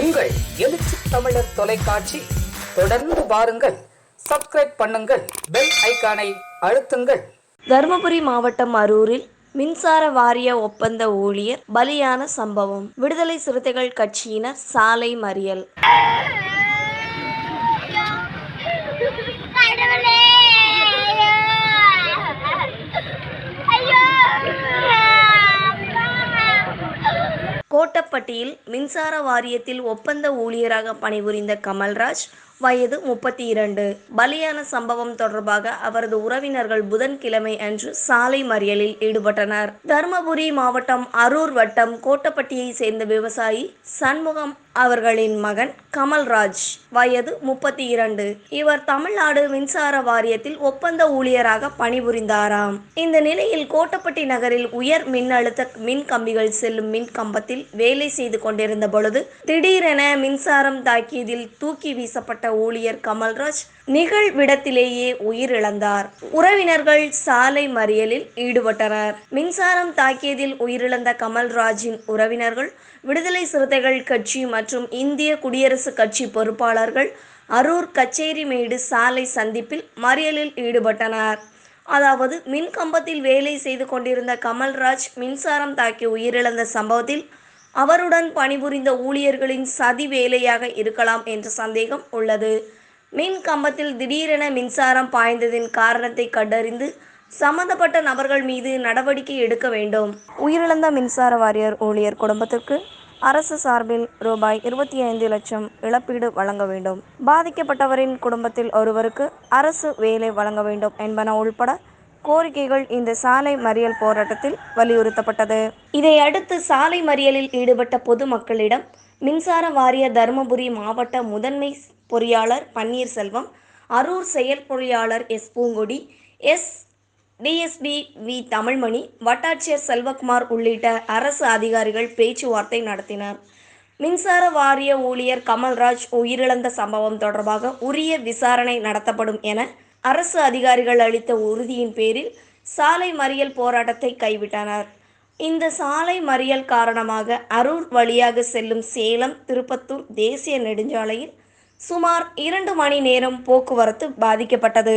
உங்கள் எழுச்சி தமிழர் தொலைக்காட்சி தொடர்ந்து பாருங்கள் சப்ஸ்கிரைப் பண்ணுங்கள் பெல் ஐகானை அழுத்துங்கள். தருமபுரி மாவட்டம் அரூரில் மின்சார வாரிய ஒப்பந்த ஊழியர் பலியான சம்பவம். விடுதலை சிறுத்தைகள் கட்சியினர் சாலை மறியல். கோட்டப்பட்டியில் மின்சார வாரியத்தில் ஒப்பந்த ஊழியராக பணிபுரிந்த கமல்ராஜ் வயது முப்பத்தி இரண்டு பலியான சம்பவம் தொடர்பாக அவரது உறவினர்கள் புதன்கிழமை அன்று சாலை மறியலில் ஈடுபட்டனர். தருமபுரி மாவட்டம் அரூர் வட்டம் கோட்டப்பட்டியை சேர்ந்த விவசாயி சண்முகம் அவர்களின் மகன் கமல்ராஜ் வயது முப்பத்தி இரண்டு இவர் தமிழ்நாடு மின்சார வாரியத்தில் ஒப்பந்த ஊழியராக பணிபுரிந்தாராம். இந்த நிலையில் கோட்டப்பட்டி நகரில் உயர் மின்னழுத்த மின் கம்பிகள் செல்லும் மின் கம்பத்தில் வேலை செய்து கொண்டிருந்த பொழுது திடீரென மின்சாரம் தாக்கியதில் தூக்கி வீசப்பட்ட ஊழியர் கமல்ராஜ் நிகழ்விடத்திலேயே உயிரிழந்தார். உறவினர்கள் சாலை மறியலில் ஈடுபட்டனர். மின்சாரம் தாக்கியதில் உயிரிழந்த கமல்ராஜின் உறவினர்கள் விடுதலை சிறுத்தைகள் கட்சி மற்றும் இந்திய குடியரசுக் கட்சி பொறுப்பாளர்கள் அரூர் கச்சேரிமேடு சாலை சந்திப்பில் மறியலில் ஈடுபட்டனர். அதாவது மின் கம்பத்தில் வேலை செய்து கொண்டிருந்த கமல்ராஜ் மின்சாரம் தாக்கி உயிரிழந்த சம்பவத்தில் அவருடன் பணிபுரிந்த ஊழியர்களின் சதி வேலையாக இருக்கலாம் என்ற சந்தேகம் உள்ளது. மின் கம்பத்தில் திடீரென மின்சாரம் பாய்ந்ததின் காரணத்தை கண்டறிந்து சம்பந்தப்பட்ட நபர்கள் மீது நடவடிக்கை எடுக்க வேண்டும். உயிரிழந்த மின்சார வாரியர் ஊழியர் குடும்பத்திற்கு அரசு சார்பில் ரூபாய் இருபத்தி ஐந்து லட்சம் இழப்பீடு வழங்க வேண்டும். பாதிக்கப்பட்டவரின் குடும்பத்தில் ஒருவருக்கு அரசு வேலை வழங்க வேண்டும் என்பன உள்பட கோரிக்கைகள் இந்த சாலை மறியல் போராட்டத்தில் வலியுறுத்தப்பட்டது. இதையடுத்து சாலை மறியலில் ஈடுபட்ட பொதுமக்களிடம் மின்சார வாரிய தருமபுரி மாவட்ட முதன்மை பொறியாளர் பன்னீர்செல்வம் அரூர் செயல் பொறியாளர் S Poongodi S DSP V Tamilmani வட்டாட்சியர் செல்வகுமார் உள்ளிட்ட அரசு அதிகாரிகள் பேச்சுவார்த்தை நடத்தினர். மின்சார வாரிய ஊழியர் கமல்ராஜ் உயிரிழந்த சம்பவம் தொடர்பாக உரிய விசாரணை நடத்தப்படும் என அரசு அதிகாரிகள் அளித்த உறுதியின் பேரில் சாலை மறியல் போராட்டத்தை கைவிட்டனர். இந்த சாலை மறியல் காரணமாக அரூர் வழியாக செல்லும் சேலம் திருப்பத்தூர் தேசிய நெடுஞ்சாலையில் சுமார் இரண்டு மணி நேரம் போக்குவரத்து பாதிக்கப்பட்டது.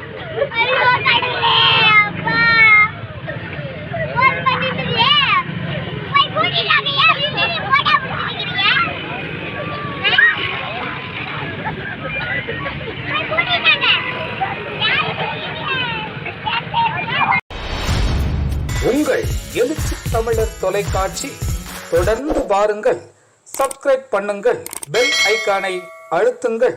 தமிழர் தொலைக்காட்சி. தொடர்ந்து பாருங்கள் சப்ஸ்கிரைப் பண்ணுங்கள். பெல் ஐக்கானை அழுத்துங்கள்.